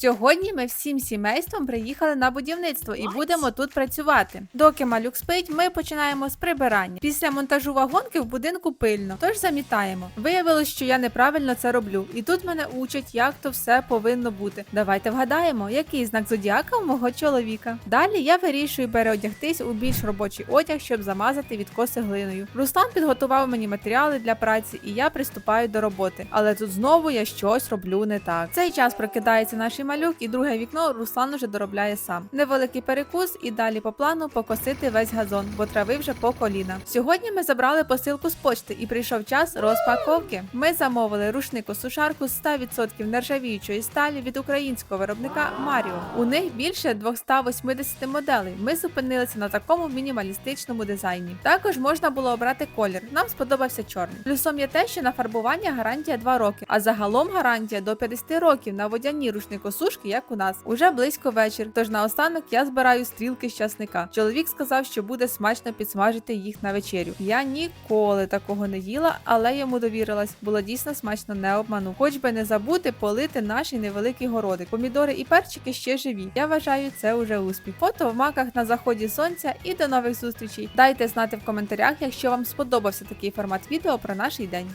Сьогодні ми всім сімейством приїхали на будівництво і будемо тут працювати. Доки малюк спить, ми починаємо з прибирання. Після монтажу вагонки в будинку пильно, тож замітаємо. Виявилось, що я неправильно це роблю, і тут мене учать, як то все повинно бути. Давайте вгадаємо, який знак зодіака у мого чоловіка. Далі я вирішую переодягтись у більш робочий одяг, щоб замазати відкоси глиною. Руслан підготував мені матеріали для праці, і я приступаю до роботи. Але тут знову я щось роблю не так. В цей час прокидається наш малюк, і друге вікно Руслан уже доробляє сам. Невеликий перекус, і далі по плану покосити весь газон, бо трави вже по коліна. Сьогодні ми забрали посилку з почти, і прийшов час розпаковки. Ми замовили рушнику сушарку з 100% нержавіючої сталі від українського виробника Маріо. У них більше 280 моделей. Ми зупинилися на такому мінімалістичному дизайні. Також можна було обрати колір. Нам сподобався чорний. Плюсом є те, що на фарбування гарантія 2 роки, а загалом гарантія до 50 років на водяні рушникосушки, як у нас. Уже близько вечір. Тож наостанок я збираю стрілки з часника. Чоловік сказав, що буде смачно підсмажити їх на вечерю. Я ніколи такого не їла, але йому довірилась. Було дійсно смачно не обманув. Хоч би не забути полити наш невеликий городик. Помідори і перчики ще живі. Я вважаю, це уже успіх. Фото в маках на заході сонця і до нових зустрічей. Дайте знати в коментарях, якщо вам сподобався такий формат відео про наш день.